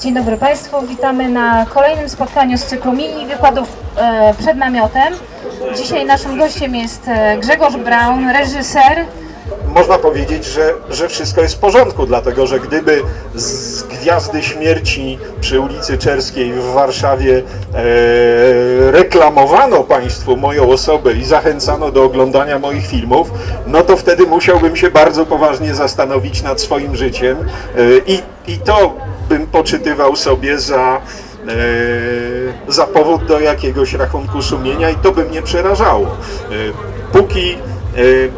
Dzień dobry Państwu, witamy na kolejnym spotkaniu z cyklu mini wykładów e, przed namiotem. Dzisiaj naszym gościem jest e, Grzegorz Braun, reżyser. można powiedzieć, że, że wszystko jest w porządku, dlatego że gdyby z Gwiazdy Śmierci przy ulicy Czerskiej w Warszawie e, reklamowano Państwu moją osobę i zachęcano do oglądania moich filmów, no to wtedy musiałbym się bardzo poważnie zastanowić nad swoim życiem e, i, i to bym poczytywał sobie za e, za powód do jakiegoś rachunku sumienia i to by mnie przerażało. E, Póki,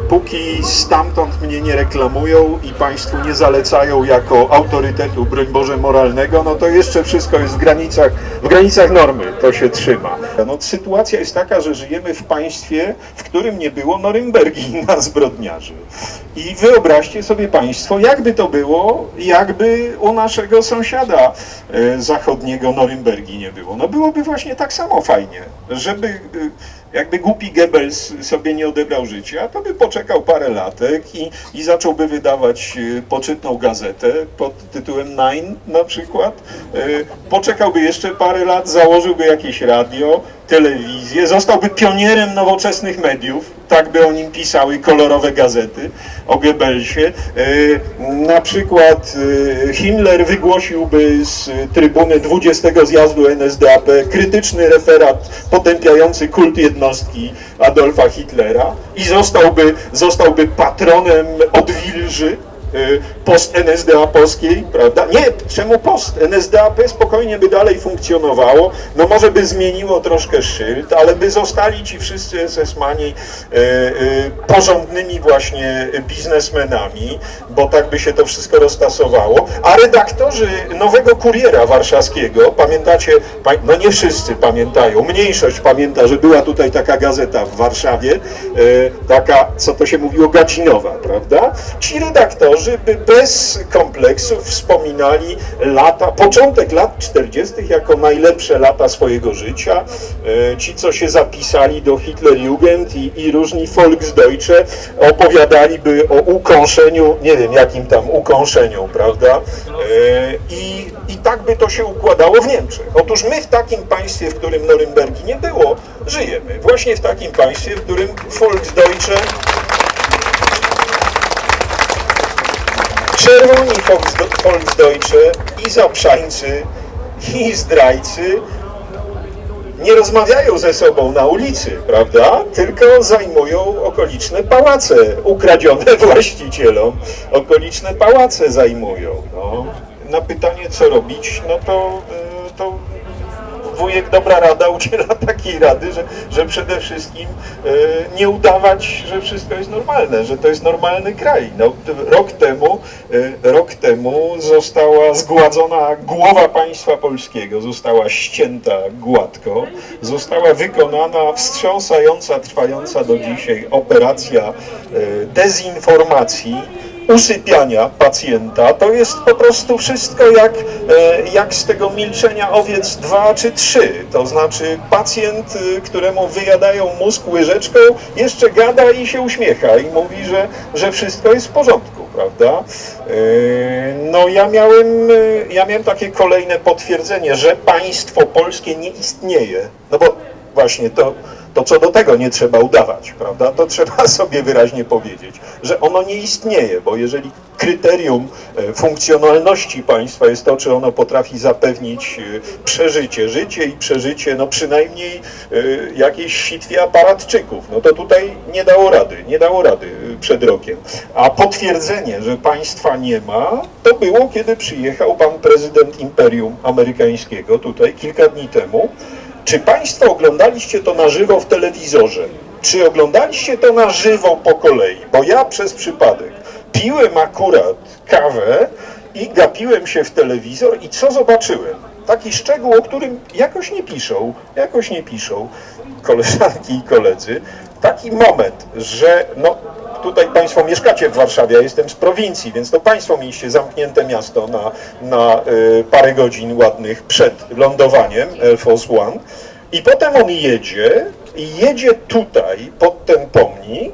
póki stamtąd mnie nie reklamują i Państwu nie zalecają jako autorytetu, broń Boże, moralnego, no to jeszcze wszystko jest w granicach, w granicach normy, to się trzyma. No, sytuacja jest taka, że żyjemy w państwie, w którym nie było Norymbergi na zbrodniarzy. I wyobraźcie sobie Państwo, jakby to było, jakby u naszego sąsiada e, zachodniego Norymbergi nie było. No byłoby właśnie tak samo fajnie, żeby e, jakby głupi Goebbels sobie nie odebrał życia, to by poczekał parę latek i, i zacząłby wydawać e, poczytną gazetę pod tytułem Nine na przykład. E, Poczekałby jeszcze parę lat, założyłby jakieś radio, telewizję, zostałby pionierem nowoczesnych mediów, tak by o nim pisały kolorowe gazety o Goebbelsie. E, Na przykład Himmler wygłosiłby z trybuny 20 zjazdu NSDAP krytyczny referat potępiający kult jednostki Adolfa Hitlera i zostałby, zostałby patronem odwilży y, post-NSDAP-owskiej, prawda? Nie, czemu post? NSDAP spokojnie by dalej funkcjonowało, no może by zmieniło troszkę szyld, ale by zostali ci wszyscy SS-mani y, y, porządnymi właśnie biznesmenami, bo tak by się to wszystko roztasowało, a redaktorzy Nowego Kuriera Warszawskiego, pamiętacie, pa- no nie wszyscy pamiętają, mniejszość pamięta, że była tutaj taka gazeta w Warszawie, e, taka, co to się mówiło, gadzinowa, prawda? Ci redaktorzy by bez kompleksów wspominali lata, początek lat 40. jako najlepsze lata swojego życia. E, Ci, co się zapisali do Hitlerjugend i, i różni Volksdeutsche opowiadaliby o ukąszeniu, nie wiem jakim tam ukąszeniu, prawda? E, I, I tak by to się układało w Niemczech. Otóż my w takim państwie, w którym Norymbergi nie było, żyjemy. Właśnie w takim państwie, w którym Volksdeutsche czerwoni Volksde- Volksdeutsche i zaprzańcy i zdrajcy nie rozmawiają ze sobą na ulicy, prawda? Tylko zajmują okoliczne pałace, ukradzione właścicielom, okoliczne pałace zajmują. No. Na pytanie, co robić, no to, y, to wujek Dobra Rada udziela takiej rady, że, że przede wszystkim e, nie udawać, że wszystko jest normalne, że to jest normalny kraj. No, rok, temu, e, rok temu została zgładzona głowa państwa polskiego, została ścięta gładko, została wykonana wstrząsająca, trwająca do dzisiaj operacja e, dezinformacji, usypiania pacjenta, to jest po prostu wszystko jak, e, jak z tego milczenia owiec 2 czy 3. To znaczy pacjent, y, któremu wyjadają mózg łyżeczką, jeszcze gada i się uśmiecha i mówi, że, że wszystko jest w porządku, prawda? E, No ja miałem, y, ja miałem takie kolejne potwierdzenie, że państwo polskie nie istnieje. No bo właśnie to, to co do tego nie trzeba udawać, prawda? To trzeba sobie wyraźnie powiedzieć, że ono nie istnieje, bo jeżeli kryterium e, funkcjonalności państwa jest to, czy ono potrafi zapewnić e, przeżycie, życie i przeżycie, no przynajmniej e, jakiejś sitwie aparatczyków, no to tutaj nie dało rady, nie dało rady przed rokiem. A potwierdzenie, że państwa nie ma, to było, kiedy przyjechał pan prezydent Imperium Amerykańskiego tutaj kilka dni temu, czy Państwo oglądaliście to na żywo w telewizorze? Czy oglądaliście to na żywo po kolei? Bo ja przez przypadek piłem akurat kawę i gapiłem się w telewizor i co zobaczyłem? Taki szczegół, o którym jakoś nie piszą, jakoś nie piszą koleżanki i koledzy. Taki moment, że no, tutaj Państwo mieszkacie w Warszawie, ja jestem z prowincji, więc to Państwo mieliście zamknięte miasto na, na y, parę godzin ładnych przed lądowaniem Air Force One i potem on jedzie i jedzie tutaj pod ten pomnik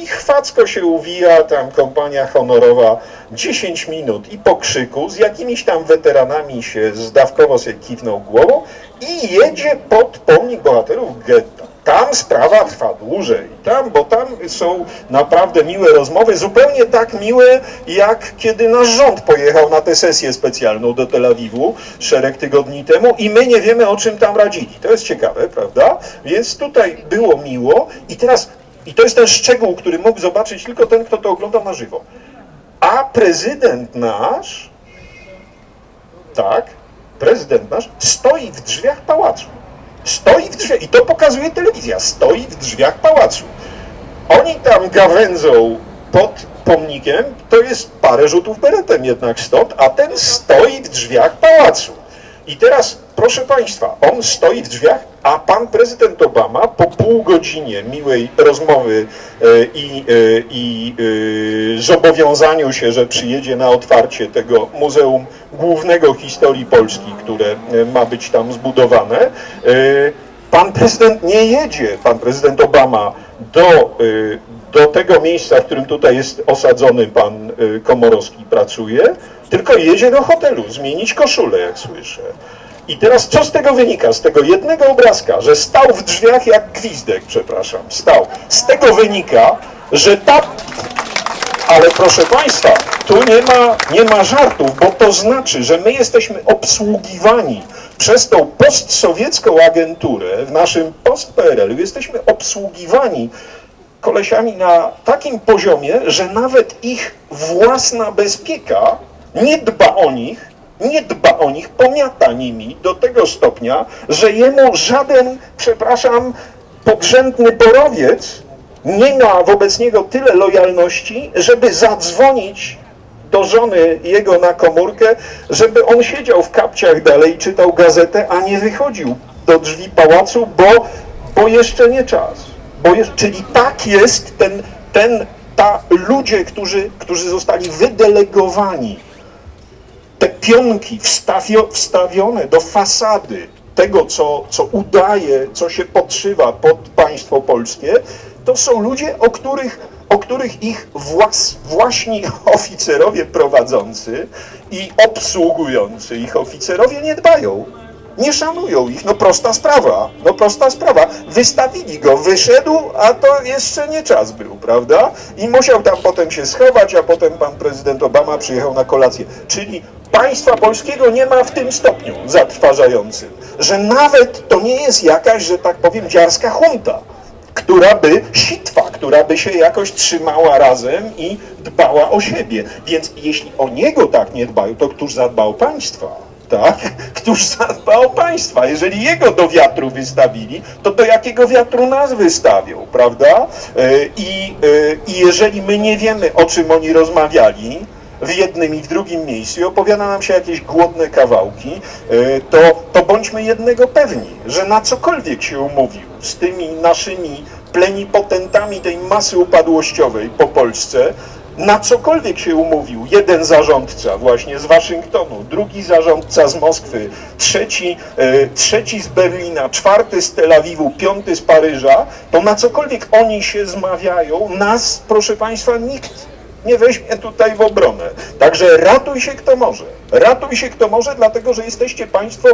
I chwacko się uwija tam kompania honorowa 10 minut i po krzyku z jakimiś tam weteranami się zdawkowo sobie kiwnął głową i jedzie pod pomnik bohaterów getta. Tam sprawa trwa dłużej, tam, bo tam są naprawdę miłe rozmowy, zupełnie tak miłe, jak kiedy nasz rząd pojechał na tę sesję specjalną do Tel Awiwu szereg tygodni temu i my nie wiemy, o czym tam radzili. To jest ciekawe, prawda? Więc tutaj było miło i teraz, i to jest ten szczegół, który mógł zobaczyć tylko ten, kto to oglądał na żywo. A prezydent nasz, tak, prezydent nasz stoi w drzwiach pałacu. Stoi w drzwiach, i to pokazuje telewizja, stoi w drzwiach pałacu. Oni tam gawędzą pod pomnikiem, to jest parę rzutów beretem jednak stąd, a ten stoi w drzwiach pałacu. I teraz, proszę Państwa, on stoi w drzwiach, a pan prezydent Obama po pół godzinie miłej rozmowy e, i, e, i e, zobowiązaniu się, że przyjedzie na otwarcie tego Muzeum Głównego Historii Polski, które ma być tam zbudowane, pan prezydent nie jedzie, pan prezydent Obama, do, do tego miejsca, w którym tutaj jest osadzony pan Komorowski pracuje, tylko jedzie do hotelu zmienić koszulę, jak słyszę. I teraz co z tego wynika? Z tego jednego obrazka, że stał w drzwiach jak gwizdek, przepraszam, stał. Z tego wynika, że ta ale proszę Państwa, tu nie ma, nie ma żartów, bo to znaczy, że my jesteśmy obsługiwani przez tą postsowiecką agenturę w naszym post-PRL-u, jesteśmy obsługiwani kolesiami na takim poziomie, że nawet ich własna bezpieka nie dba o nich, nie dba o nich, pomiata nimi do tego stopnia, że jemu żaden, przepraszam, podrzędny borowiec nie ma wobec niego tyle lojalności, żeby zadzwonić do żony jego na komórkę, żeby on siedział w kapciach dalej, czytał gazetę, a nie wychodził do drzwi pałacu, bo, bo jeszcze nie czas. Bo jeszcze, czyli tak jest ten, ten, ta ludzie, którzy, którzy zostali wydelegowani te pionki wstawio, wstawione do fasady tego, co, co udaje, co się podszywa pod państwo polskie, to są ludzie, o których, o których ich włas, właśnie oficerowie prowadzący i obsługujący ich oficerowie nie dbają. Nie szanują ich, no prosta sprawa, no prosta sprawa. Wystawili go, wyszedł, a to jeszcze nie czas był, prawda? I musiał tam potem się schować, a potem pan prezydent Obama przyjechał na kolację. Czyli państwa polskiego nie ma w tym stopniu zatrważającym, że nawet to nie jest jakaś, że tak powiem, dziarska hunta, która by, sitwa, która by się jakoś trzymała razem i dbała o siebie. Więc jeśli o niego tak nie dbają, to któż zadba o państwa? Tak? Któż zadba o państwa? Jeżeli jego do wiatru wystawili, to do jakiego wiatru nas wystawią, prawda? E, I, e, I jeżeli my nie wiemy, o czym oni rozmawiali, w jednym i w drugim miejscu i opowiada nam się jakieś głodne kawałki, e, to, to bądźmy jednego pewni, że na cokolwiek się umówił z tymi naszymi plenipotentami tej masy upadłościowej po Polsce, na cokolwiek się umówił jeden zarządca właśnie z Waszyngtonu, drugi zarządca z Moskwy, trzeci, e, trzeci z Berlina, czwarty z Tel Awiwu, piąty z Paryża, to na cokolwiek oni się zmawiają, nas, proszę Państwa, nikt nie weźmie tutaj w obronę. Także ratuj się kto może. Ratuj się kto może, dlatego że jesteście Państwo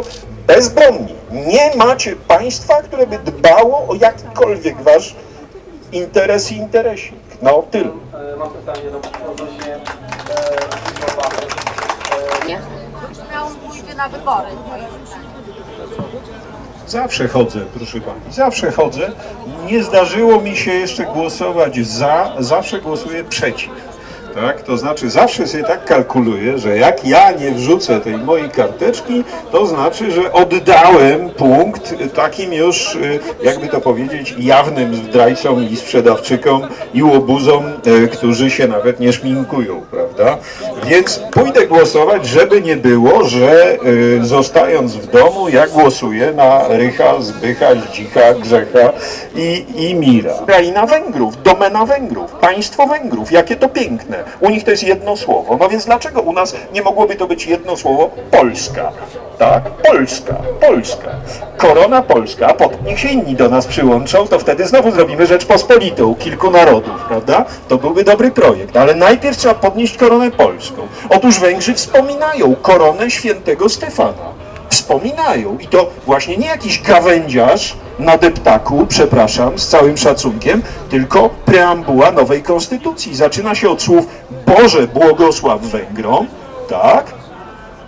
bezbronni. Nie macie państwa, które by dbało o jakikolwiek Wasz interes i interesik. No, tyle. Mam pytanie do odnośnie. Nie? Brown pójdzie na wybory. Zawsze chodzę, proszę pani, zawsze chodzę. Nie zdarzyło mi się jeszcze głosować za, zawsze głosuję przeciw. Tak? To znaczy zawsze sobie tak kalkuluję, że jak ja nie wrzucę tej mojej karteczki, to znaczy, że oddałem punkt takim już, y, jakby to powiedzieć, jawnym zdrajcom i sprzedawczykom i łobuzom, y, którzy się nawet nie szminkują, prawda? Więc pójdę głosować, żeby nie było, że y, zostając w domu, ja głosuję na Rycha, Zbycha, Zdzicha, Grzecha i, i Mira. Kraina Węgrów, domena Węgrów, państwo Węgrów, jakie to piękne. U nich to jest jedno słowo. No więc dlaczego u nas nie mogłoby to być jedno słowo Polska? Tak, Polska, Polska. Korona Polska, a potem niech się inni do nas przyłączą, to wtedy znowu zrobimy Rzeczpospolitą, kilku narodów, prawda? To byłby dobry projekt, ale najpierw trzeba podnieść koronę polską. Otóż Węgrzy wspominają koronę świętego Stefana. Wspominają i to właśnie nie jakiś gawędziarz na deptaku, przepraszam, z całym szacunkiem, tylko preambuła nowej konstytucji. Zaczyna się od słów Boże błogosław Węgrom, tak?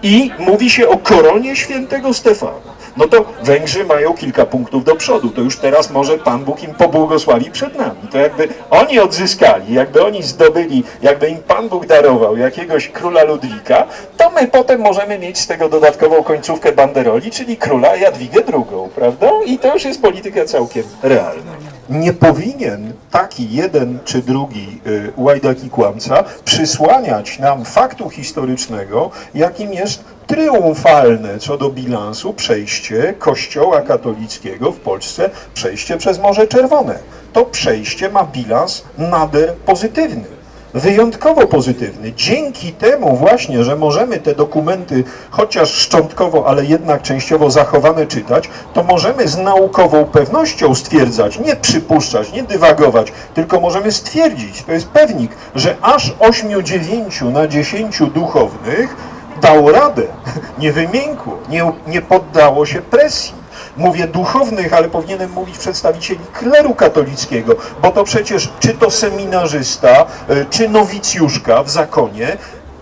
i mówi się o koronie świętego Stefana. No to Węgrzy mają kilka punktów do przodu. To już teraz może Pan Bóg im pobłogosławi przed nami. To jakby oni odzyskali, jakby oni zdobyli, jakby im Pan Bóg darował jakiegoś króla Ludwika, to my potem możemy mieć z tego dodatkową końcówkę banderoli, czyli króla Jadwigę II, prawda? I to już jest polityka całkiem realna. Nie powinien taki jeden czy drugi y, łajdaki kłamca przysłaniać nam faktu historycznego, jakim jest triumfalne co do bilansu przejście Kościoła katolickiego w Polsce, przejście przez Morze Czerwone. To przejście ma bilans nader pozytywny. Wyjątkowo pozytywny. Dzięki temu właśnie, że możemy te dokumenty, chociaż szczątkowo, ale jednak częściowo zachowane czytać, to możemy z naukową pewnością stwierdzać, nie przypuszczać, nie dywagować, tylko możemy stwierdzić, to jest pewnik, że aż 8-9 na 10 duchownych dało radę, nie wymiękło, nie, nie poddało się presji. Mówię duchownych, ale powinienem mówić przedstawicieli kleru katolickiego, bo to przecież czy to seminarzysta, y, czy nowicjuszka w zakonie,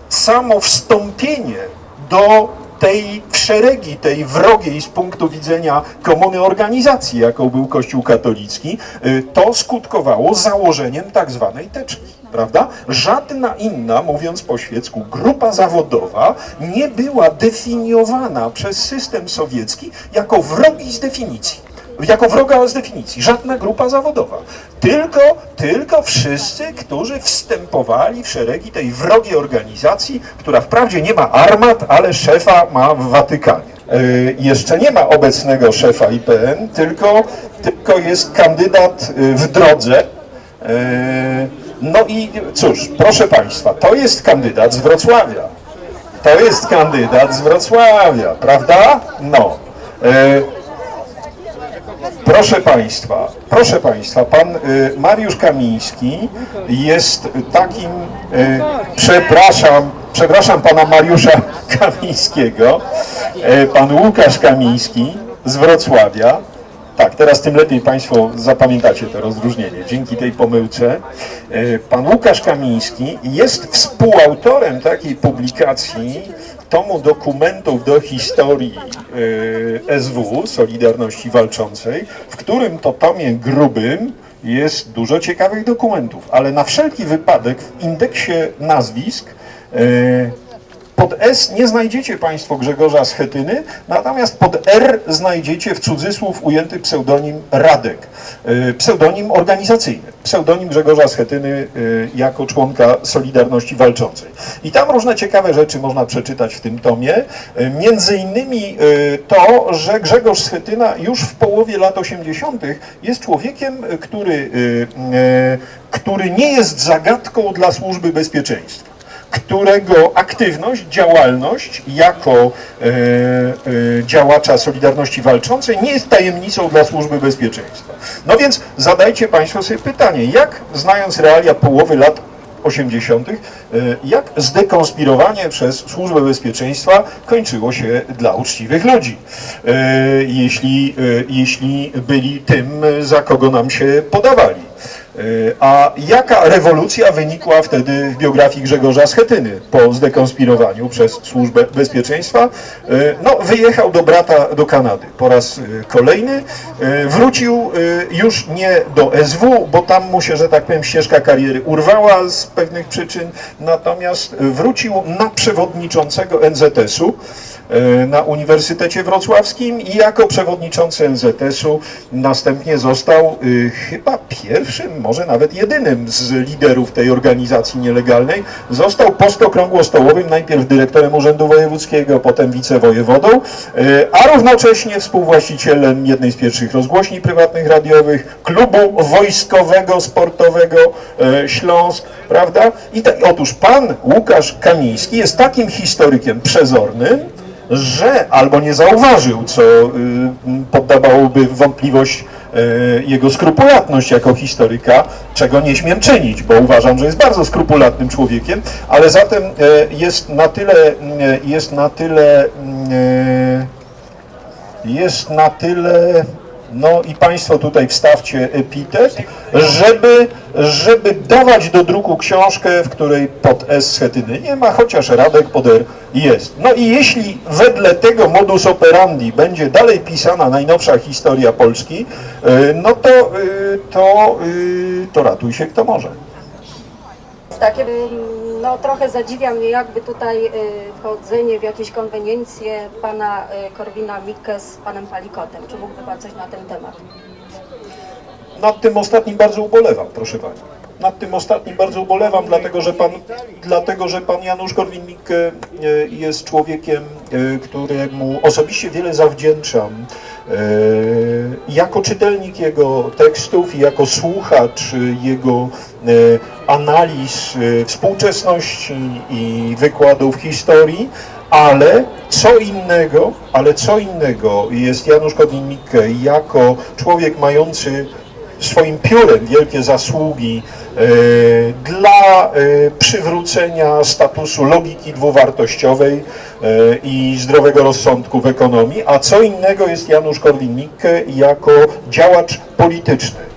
samo wstąpienie do tej w szeregi, tej wrogiej z punktu widzenia komuny organizacji, jaką był Kościół katolicki, y, to skutkowało założeniem tak zwanej teczki, prawda? Żadna inna, mówiąc po świecku, grupa zawodowa nie była definiowana przez system sowiecki jako wrogi z definicji jako wroga z definicji. Żadna grupa zawodowa. Tylko, tylko wszyscy, którzy wstępowali w szeregi tej wrogiej organizacji, która wprawdzie nie ma armat, ale szefa ma w Watykanie. Yy, jeszcze nie ma obecnego szefa IPN, tylko, tylko jest kandydat yy, w drodze. Yy, no i cóż, proszę Państwa, to jest kandydat z Wrocławia. To jest kandydat z Wrocławia, prawda? No. Yy, Proszę Państwa, proszę Państwa, pan y, Mariusz Kamiński jest takim, y, przepraszam, przepraszam pana Mariusza Kamińskiego, pan Łukasz Kamiński z Wrocławia. Tak, teraz tym lepiej Państwo zapamiętacie to rozróżnienie. Dzięki tej pomyłce. Y, Pan Łukasz Kamiński jest współautorem takiej publikacji tomu dokumentów do historii y, SW, Solidarności Walczącej, w którym to tomie grubym jest dużo ciekawych dokumentów, ale na wszelki wypadek w indeksie nazwisk y, pod S nie znajdziecie Państwo Grzegorza Schetyny, natomiast pod R znajdziecie w cudzysłów ujęty pseudonim Radek, y, pseudonim organizacyjny, pseudonim Grzegorza Schetyny y, jako członka Solidarności Walczącej. I tam różne ciekawe rzeczy można przeczytać w tym tomie, y, między innymi to, że Grzegorz Schetyna już w połowie lat 80. jest człowiekiem, który, który nie jest zagadką dla służby bezpieczeństwa którego aktywność, działalność jako e, e, działacza Solidarności Walczącej nie jest tajemnicą dla Służby Bezpieczeństwa. No więc zadajcie Państwo sobie pytanie, jak znając realia połowy lat 80., e, jak zdekonspirowanie przez Służbę Bezpieczeństwa kończyło się dla uczciwych ludzi, e, jeśli, e, jeśli byli tym, za kogo nam się podawali. E, A jaka rewolucja wynikła wtedy w biografii Grzegorza Schetyny po zdekonspirowaniu przez Służbę Bezpieczeństwa? E, No, wyjechał do brata do Kanady po raz e, kolejny. Wrócił już nie do SW, bo tam mu się, że tak powiem, ścieżka kariery urwała z pewnych przyczyn, natomiast wrócił na przewodniczącego NZS-u na Uniwersytecie Wrocławskim i jako przewodniczący NZS-u następnie został y, chyba pierwszym, może nawet jedynym z liderów tej organizacji nielegalnej. Został postokrągłostołowym, najpierw dyrektorem Urzędu Wojewódzkiego, potem wicewojewodą, y, a równocześnie współwłaścicielem jednej z pierwszych rozgłośni prywatnych radiowych, klubu wojskowego, sportowego Śląsk, prawda? I ta, otóż pan Łukasz Kamiński jest takim historykiem przezornym, że albo nie zauważył, co y, poddawałoby wątpliwość y, jego skrupulatność jako historyka, czego nie śmiem czynić, bo uważam, że jest bardzo skrupulatnym człowiekiem, ale zatem y, jest na tyle, jest na tyle, jest na tyle, no i Państwo tutaj wstawcie epitet, żeby, żeby dawać do druku książkę, w której pod S schetyny nie ma, chociaż Radek pod R jest. No i jeśli wedle tego modus operandi będzie dalej pisana najnowsza historia Polski, y, no to, y, to, y, to ratuj się kto może. Takie, no trochę zadziwia mnie jakby tutaj wchodzenie w jakieś konweniencje pana y, Korwina-Mikke z panem Palikotem. Czy mógłby pan coś na ten temat? Nad tym ostatnim bardzo ubolewam, proszę Pani. Nad tym ostatnim bardzo ubolewam, dlatego że pan, dlatego, że pan Janusz Korwin-Mikke e, jest człowiekiem, e, któremu osobiście wiele zawdzięczam. E, Jako czytelnik jego tekstów i jako słuchacz jego analiz współczesności i wykładów historii, ale co innego, ale co innego jest Janusz Korwin-Mikke jako człowiek mający swoim piórem wielkie zasługi e, dla e, przywrócenia statusu logiki dwuwartościowej e, i zdrowego rozsądku w ekonomii, a co innego jest Janusz Korwin-Mikke jako działacz polityczny.